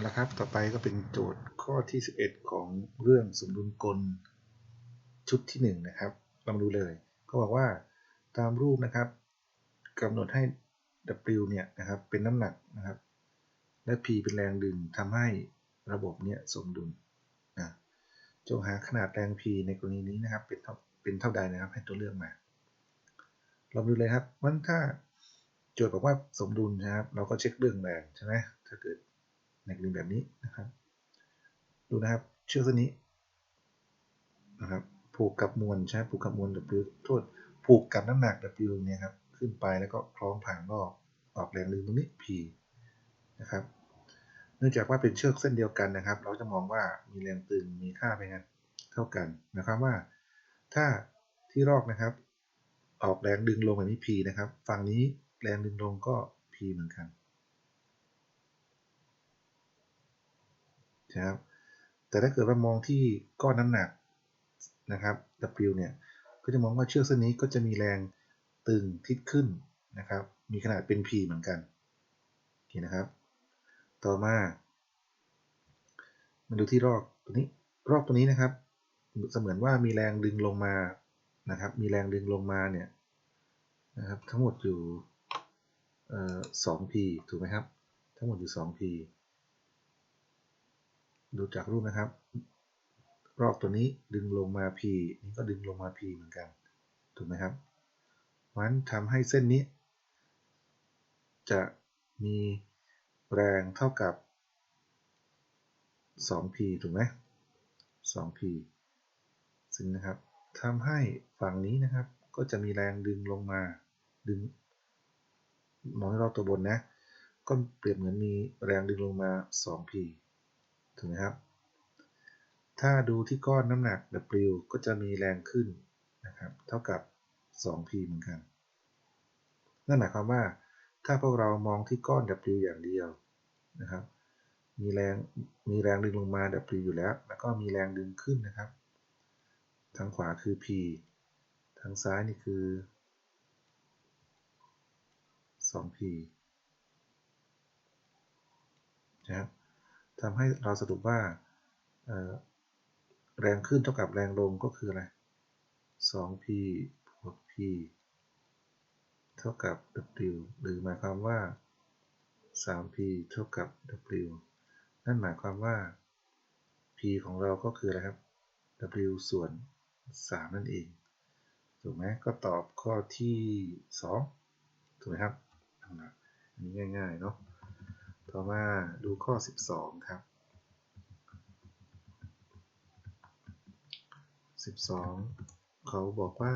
เอาละครับ ต่อไปก็เป็นโจทย์ข้อที่ 11 ของเรื่องสมดุลกลชุดที่ 1 นะครับเรามาดูเลย ก็บอกว่าตามรูปนะครับกำหนดให้ W เนี่ยนะครับเป็นน้ำหนักนะครับ และ P เป็นแรงดึงทำให้ระบบเนี่ยสมดุลนะจงหาขนาดแรง P ในกรณีนี้นะครับ เป็นเท่าเป็นเท่าใดนะครับ ให้ตัวเลือกมา เราดูเลยครับว่าถ้าโจทย์บอกว่าสมดุลนะครับ เราก็เช็คเรื่องแรงใช่ไหมถ้าเกิด ในกรณีแบบนี้นะครับ ดูนะครับเชือกเส้นนี้นะครับผูกกับมวลใช่ผูกกับมวล W โทษผูกกับน้ำหนัก W เนี่ยครับขึ้นไปแล้วก็คล้องผ่านรอบออกแรงดึงตรงนี้ P นะครับ เนื่องจากว่าเป็นเชือกเส้นเดียวกันนะครับ เราจะมองว่ามีแรงตึงมีค่าเป็นเท่ากันนะครับว่า ถ้าที่รอกนะครับ ออกแรงดึงลงแบบนี้ P นะครับ ฝั่งนี้แรงดึงลงก็ P เหมือนกัน นะครับ แต่ถ้าเกิดว่ามองที่ก้อนน้ำหนักนะครับ W เนี่ย ก็จะมองว่าเชือกเส้นนี้ก็จะมีแรงตึงทิศขึ้นนะครับ มีขนาดเป็น P เหมือนกันโอเคนะครับ ต่อมา มาดูที่รอกตัวนี้ รอกตัวนี้นะครับ เสมือนว่ามีแรงดึงลงมานะครับ มีแรงดึงลงมาเนี่ยนะครับ ทั้งหมดอยู่สอง P ถูกไหมครับ ทั้งหมดอยู่ 2 P ดูจากรูปนะครับ รอบตัวนี้ดึงลงมา P นี่ก็ดึงลงมา P เหมือนกัน ถูกไหมครับมันทำให้เส้นนี้ จะมีแรงเท่ากับ 2P ถูกไหม 2P ซึ่งนะครับทำให้ฝั่งนี้นะครับ ก็จะมีแรงดึงลงมา ดึง มองให้รอบตัวบนนะ ก็เปรียบเหมือนมีแรงดึงลงมา 2P ถูกไหมครับ ถ้าดูที่ก้อนน้ำหนัก W ก็จะมีแรงขึ้นนะครับ เท่ากับ 2P เหมือนกัน นั่นหมายความว่า ถ้าพวกเรามองที่ก้อน W อย่างเดียวนะครับ มีแรง มีแรงดึงลงมา W อยู่แล้ว แล้วก็มีแรงดึงขึ้นนะครับ ทางขวาคือ P ทางซ้ายนี่คือ 2P นะครับ ทำให้เราสรุปว่าแรงขึ้นเท่ากับแรงลงก็คืออะไร 2p บวก p เท่ากับ w หรือหมายความว่า 3p เท่ากับ w นั่นหมายความว่า p ของเราก็คืออะไรครับ w ส่วน 3 นั่นเอง ถูกไหมก็ตอบข้อที่ 2 ถูกไหมครับ อันนี้ง่ายๆ เนาะ ต่อมาดูข้อ 12 ครับ 12 เขาบอกว่า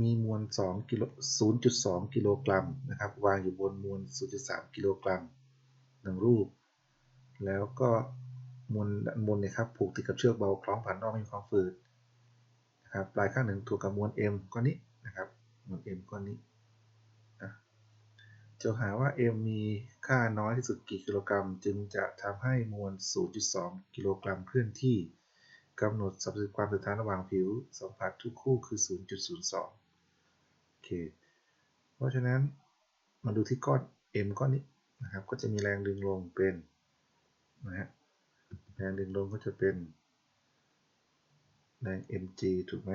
มีมวล2กิโล0.2 กิโลกรัมนะครับ วางอยู่บนมวล 0.3 กิโลกรัมหนึ่งรูป แล้วก็มวลด้านบนเนี่ยครับผูกติดกับเชือกเบาคล้องผ่านรอบไม่มีความฝืดนะครับปลายข้างหนึ่งถูกกับมวล m ก้อนนี้นะครับมวล m ก้อนนี้ จะหาว่า m มีค่าน้อยที่สุดกี่กิโลกรัม จึงจะทำให้มวล 0.2 กิโลกรัมเคลื่อนที่กำหนดสัดส่วนความสัมพันธ์ระหว่างผิวสัมผัสทุกคู่คือ 0.02 โอเค เพราะฉะนั้นมาดูที่ก้อน m ก้อนนี้นะครับ ก็จะมีแรงดึงลงเป็นนะฮะแรงดึงลงก็จะเป็นแรง mg ถูกไหม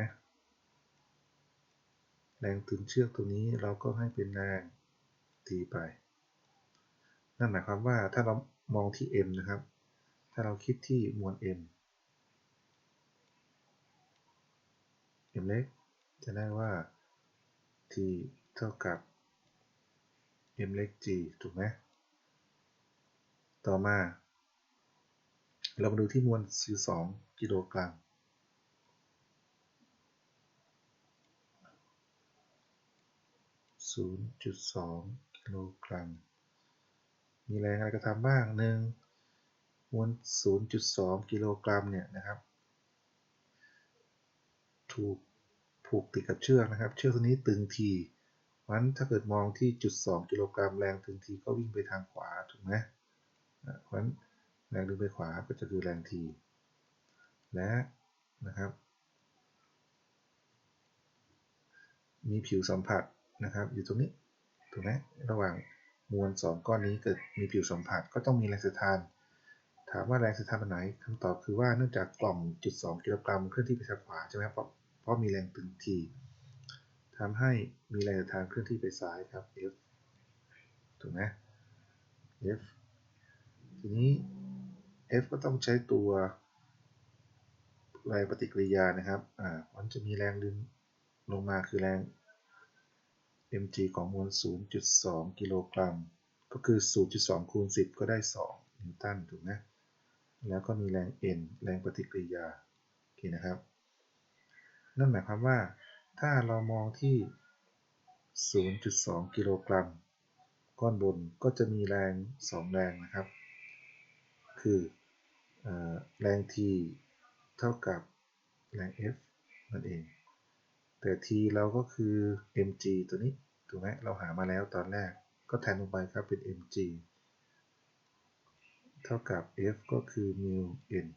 แรงตึงเชือกตัวนี้เราก็ให้เป็นแรง ตีไป นั่นหมายความว่าถ้าเรามองที่ m นะครับ ถ้าเราคิดที่มวล m m เล็กจะได้ว่า t เท่ากับ m เล็ก g ถูกไหมต่อมา เรามาดูที่มวล12กิโลกรัม0.2 กิโลกรัม มีแรงอะไรกระทำบ้างหนึ่งมวล 0.2 กิโลกรัมเนี่ยนะครับ ถูกผูกติดกับเชือกนะครับ เชือกตัวนี้ตึงทีวันถ้าเกิดมองที่จุด 2 กิโลกรัมแรงตึงทีก็วิ่งไปทางขวาถูกไหมเพราะฉะนั้นแรงดึงไปขวาก็จะคือแรงทีและนะครับ มีผิวสัมผัสนะครับอยู่ตรงนี้ ถูกไหมระหว่างมวลสองก้อนนี้เกิดมีผิวสัมผัสก็ต้องมีแรงสียดทาน ถามว่าแรงสียดทานเป็นไหนคำตอบคือว่าเนื่องจากกล่องจุดสองกิโลกรัมเคลื่อนที่ไปทางขวาใช่ไหมเพราะเพราะมีแรงตึงทีทำให้มีแรงสียดทานเคลื่อนที่ไปซ้ายครับ F ถูกไหม F ทีนี้ F ก็ต้องใช้ตัวแรงปฏิกิริยานะครับ อ่า มันจะมีแรงดึงลงมาคือแรง mg ของมวล 0.2 กิโลกรัม ก็คือ 0.2 คูณ 10 ก็ได้ 2 นิวตันถูกไหมแล้วก็มีแรง n แรงปฏิกิริยา โอเคนะครับ นั่นหมายความว่า ถ้าเรามองที่ 0.2 กิโลกรัม ก้อนบนก็จะมีแรง 2 แรงนะครับ คือแรง T เท่ากับแรง F นั่นเอง แต่ T เราก็คือ mg ตัวนี้ ถูกไหมเราหามาแล้วตอนแรก ก็แทนลงไปครับเป็น mg เท่ากับ F ก็คือ mu n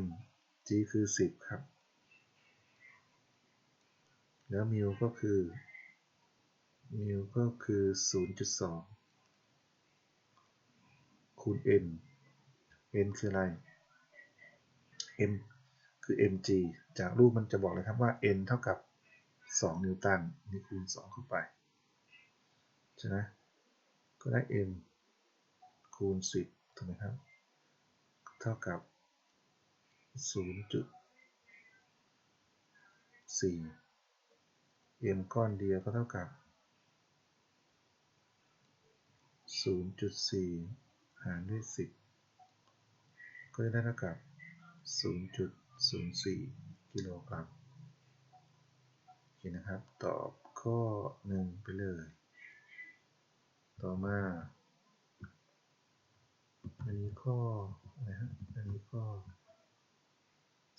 m g คือ 10 ครับ แล้ว mu ก็คือ mu ก็คือ 0.2 คูณ n n คืออะไร m คือ mg จากรูปมันจะบอกเลยครับว่า n เท่ากับ 2 นิวตันนี่คูณ 2 เข้าไปใช่ไหมก็ได้ m คูณ 10ถูกไหมครับ เท่ากับ 0.4 m ก้อนเดียวก็เท่ากับ 0.4 หารด้วย 10 ก็จะได้เท่ากับ 0.04 กิโลกรัมโอเคนะครับ ตอบข้อ 1 ไปเลย ต่อมา อันนี้ข้ออะไรฮะอันนี้ข้อ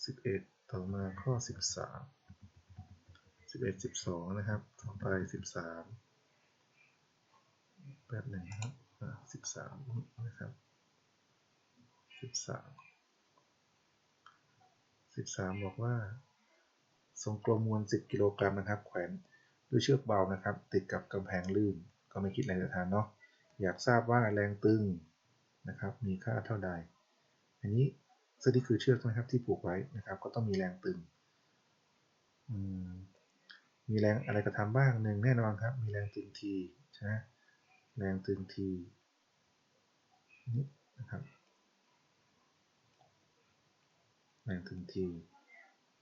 11 ต่อมาข้อ 13 11 12 นะครับ ต่อไป 13 แป๊บหนึ่งนะครับ 13 นะครับ 13 13 บอกว่าทรงกลมมวล 10 กิโลกรัมนะครับ แขวนด้วยเชือกเบานะครับ ติดกับกำแพงลื่น ก็ไม่คิดแรงจะทานเนาะอยากทราบว่าแรงตึงนะครับ มีค่าเท่าใด อันนี้ซึ่งนี่คือเชือกนะครับที่ผูกไว้นะครับ ก็ต้องมีแรงตึงมีแรงอะไรกระทำบ้างหนึ่งแน่นอนครับ มีแรงตึงทีใช่ไหมแรงตึงทีนี่นะครับ แรงตึงที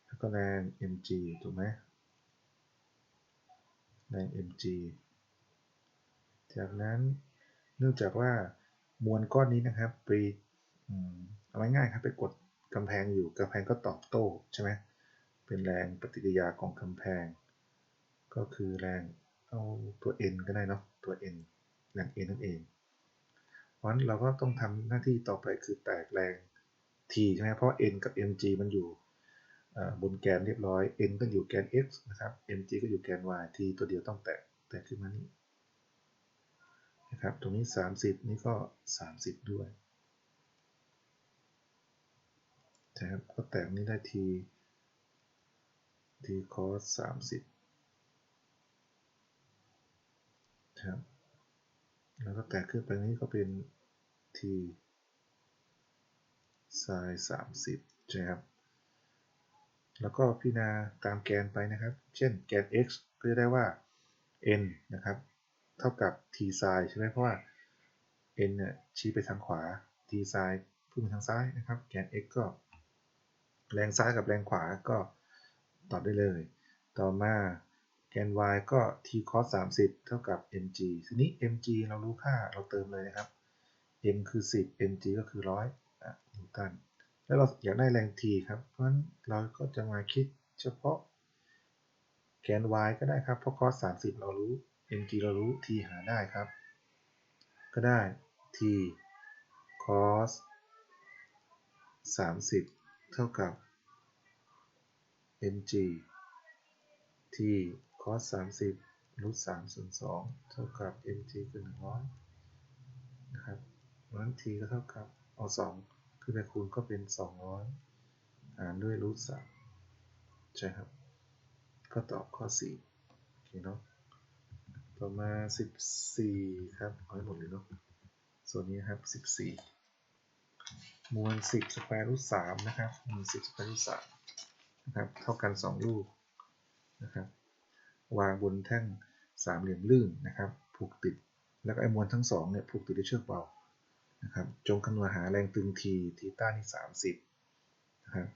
แล้วก็แรง mg ถูกไหมแรง mg จากนั้นเนื่องจากว่ามวลก้อนนี้นะครับไปเอาง่ายครับไปกดกำแพงอยู่กำแพงก็ตอบโต้ใช่ไหมเป็นแรงปฏิกิริยาของกำแพง ก็คือแรงเอาตัว n ก็ได้เนาะตัว n แรง n นั่นเองเพราะฉะนั้นเราก็ต้องทำหน้าที่ต่อไปคือแตกแรง t ใช่ไหมเพราะ n กับ mg มันอยู่บนแกนเรียบร้อย n ก็อยู่แกน x นะครับ mg ก็อยู่แกน y t ตัวเดียวต้องแตกแตกขึ้นมานี่นะครับตรงนี้ 30 นี่ก็ 30 ด้วยนะครับก็แตกนี้ได้ t t cos 30ครับแล้วก็แตกขึ้นไปนี้ก็เป็น t sin 30ใช่ครับ แล้วก็พิจารณาตามแกนไปนะครับ เช่นแกน x ก็จะได้ว่า n นะครับ เท่ากับ t sin ใช่ไหมเพราะว่า n เนี่ยชี้ไปทางขวา t sin พุ่งไปทางซ้ายนะครับ แกน x ก็แรงซ้ายกับแรงขวาก็ตอบได้เลย ต่อมาแกน y ก็ t cos 30 เท่ากับ mg ทีนี้ mg เรารู้ค่าเราเติมเลยนะครับ m คือ 10 mg ก็คือ 100 นิวตัน แล้วเราอยากได้แรง t ครับ เพราะฉะนั้นเราก็จะมาคิดเฉพาะแกน y ก็ได้ครับ เพราะ cos 30 เรารู้ mg เรารู้ t หาได้ครับ ก็ได้ t cos 30 เท่ากับ mg t cos 30รูท3ส่วน2เท่ากับ mg คือ100นะครับเพราะฉะนั้น t ก็เท่ากับเอา 2 ขึ้นไปคูณก็เป็น 200 หารด้วยรูท3ใช่ครับ ก็ตอบข้อ4โอเคเนาะต่อมา 14 ครับเอาให้หมดเลยเนาะส่วนนี้ครับ 14 มวล 10 สแควร์รูท3นะครับมวล 10 สแควร์รูท3นะครับ เท่ากัน 2 ลูกนะครับ วางบนแท่งสามเหลี่ยมลื่นนะครับ ผูกติด แล้วก็ไอ้มวลทั้งสองเนี่ยผูกติดด้วยเชือกเบา นะครับจงคำนวณหาแรงตึงทีทีต้านี่ 30นะครับ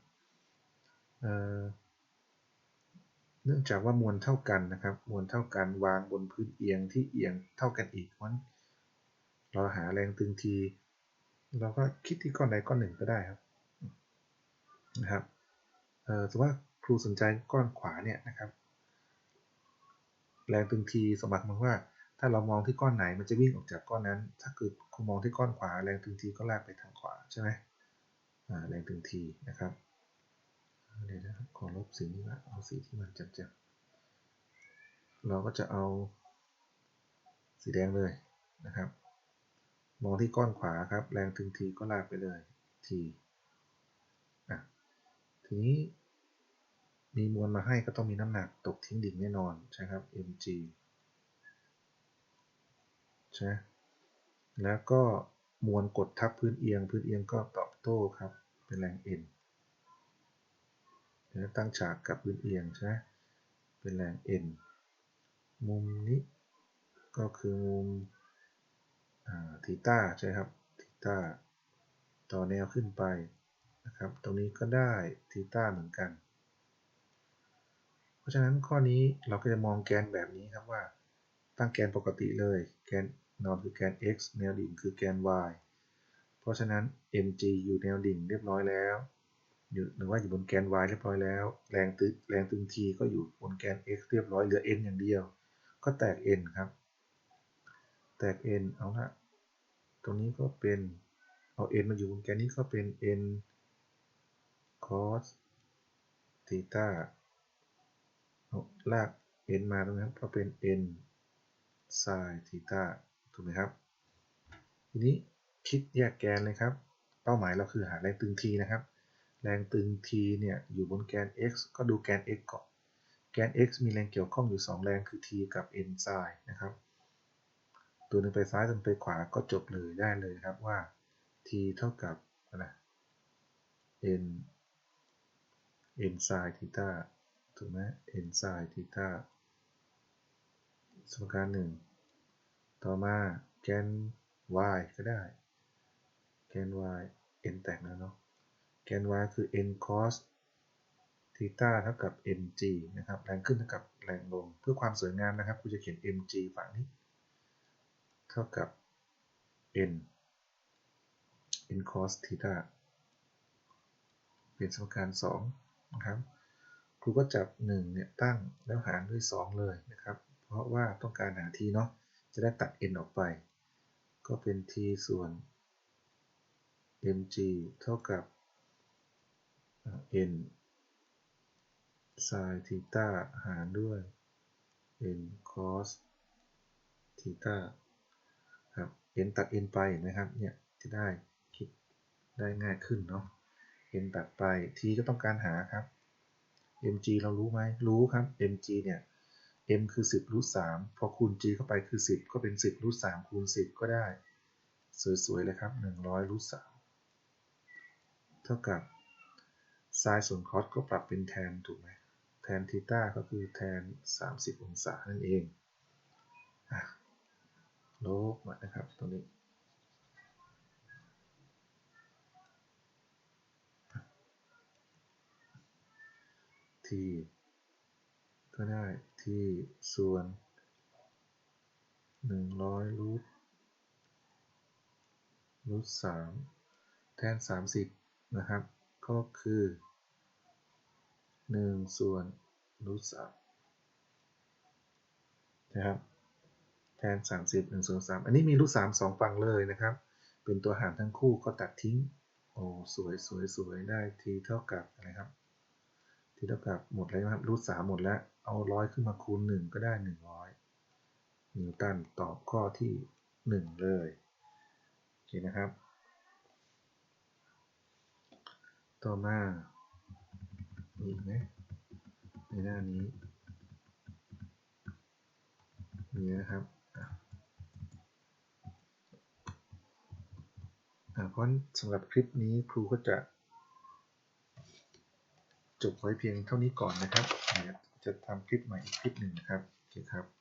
เนื่องจากว่ามวลเท่ากันนะครับ มวลเท่ากันวางบนพื้นเอียงที่เอียงเท่ากันอีกเพราะเราหาแรงตึงทีเราก็คิดที่ก้อนใดก้อนหนึ่งก็ได้ครับนะครับเอ่อสมมติว่าครูสนใจก้อนขวาเนี่ยนะครับ แรงตึงทีสมบัติมันว่า ถ้าเรามองที่ก้อนไหนมันจะวิ่งออกจากก้อนนั้น ถ้าเกิดครูมองที่ก้อนขวาแรงตึงทีก็ลากไปทางขวาใช่ไหมแรงตึงทีนะครับเดี๋ยวนะครับขอลบสีนี้ละเอาสีที่มันจำๆเราก็จะเอาสีแดงเลยนะครับ มองที่ก้อนขวาครับ แรงถึงทีก็ลากไปเลยทีอะทีนี้มีมวลมาให้ก็ต้องมีน้ำหนักตกทิ้งดิ่งแน่นอนใช่ครับ mg ใช่แล้วก็มวลกดทับพื้นเอียง พื้นเอียงก็ตอบโต้ครับ เป็นแรง n ตั้งฉากกับพื้นเอียงใช่ไหมเป็นแรง n มุมนี้ก็คือมุมทีต้าใช่ครับทีต้าต่อแนวขึ้นไปนะครับ ตรงนี้ก็ได้ทีต้าเหมือนกัน เพราะฉะนั้นข้อนี้เราก็จะมองแกนแบบนี้ครับว่าตั้งแกนปกติเลย แกน นอนคือแกน x แนวดิ่งคือแกน y เพราะฉะนั้น mg อยู่แนวดิ่งเรียบร้อยแล้ว อยู่หรือว่าอยู่บนแกน y เรียบร้อยแล้ว แรงตึงแรงตึง t ก็อยู่บนแกน x เรียบร้อยเหลือ n อย่างเดียว ก็แตก n ครับ แตก n เอาละตรงนี้ก็เป็นเอา n มาอยู่บนแกนนี้ก็เป็น n cos ทีตาเอาลาก n มาตรงนั้นก็เป็น n sin ทีตา ถูกไหมครับ ทีนี้คิดแยกแกนเลยครับ เป้าหมายเราคือหาแรงตึง t นะครับ แรงตึง t เนี่ยอยู่บนแกน x ก็ดูแกน x ก่อน แกน x มีแรงเกี่ยวข้องอยู่ 2 แรงคือ t กับ n sin นะครับ ตัวหนึ่งไปซ้ายตัวนึงไปขวาก็จบเลยได้เลยครับว่า t เท่ากับอะไร n n sin ทีตาถูกไหม n sin ทีตาสมการหนึ่ง ต่อมาแกน y ก็ได้แกน y n แตกแล้วเนาะแกน y คือ n cos ทีตาเท่ากับ mg นะครับ แรงขึ้นเท่ากับแรงลง เพื่อความสวยงามนะครับกูจะเขียน mg ฝั่งนี้ เท่ากับ n n cos ทีตาเป็นสมการ2นะครับ ครูก็จับ 1 เนี่ย ตั้งแล้วหารด้วย 2 เลยนะครับ เพราะว่าต้องการหา t เนาะ จะได้ตัด n ออกไป ก็เป็น t ส่วน mg เท่ากับ n sin ทีตาหารด้วย n cos ทีตาครับ n ตัด n ไปนะครับ เนี่ย จะได้คิดได้ง่ายขึ้นเนาะ n ตัดไป t ก็ต้องการหาครับ mg เรารู้ไหมรู้ครับ mg เนี่ย m คือ 10รูท3พอคูณ g เข้าไปคือ 10 ก็เป็น 10รูท3คูณ 10 ก็ได้ สวยๆเลยครับ 100รูท3เท่ากับไซส่วนคอสก็ปรับเป็นแทนถูกไหมแทนทีต้าก็คือแทน 30 องศานั่นเองลบมานะครับตรงนี้ทีก็ได้ ที่ส่วน100รูทรูท3แทน30นะครับ ก็คือ1ส่วนรูทสามนะครับแทน 30 1ส่วน3อันนี้มีรูทสามสองฝั่งเลยนะครับ เป็นตัวหารทั้งคู่ก็ตัดทิ้ง โอ้สวยสวยสวยได้ทีเท่ากับอะไรครับ ทีเท่ากับหมดแล้วครับรูทสามหมดแล้ว เอาร้อยขึ้นมาคูณ 1 ก็ได้ 100 นิวตันตอบข้อที่ 1 เลยโอเคนะครับ ต่อมาอีกไหมในหน้านี้นี้นะครับเพราะสำหรับคลิปนี้ครูก็จะจบไว้เพียงเท่านี้ก่อนนะครับ จะทำคลิปใหม่อีกคลิปหนึ่งนะครับโอเคครับ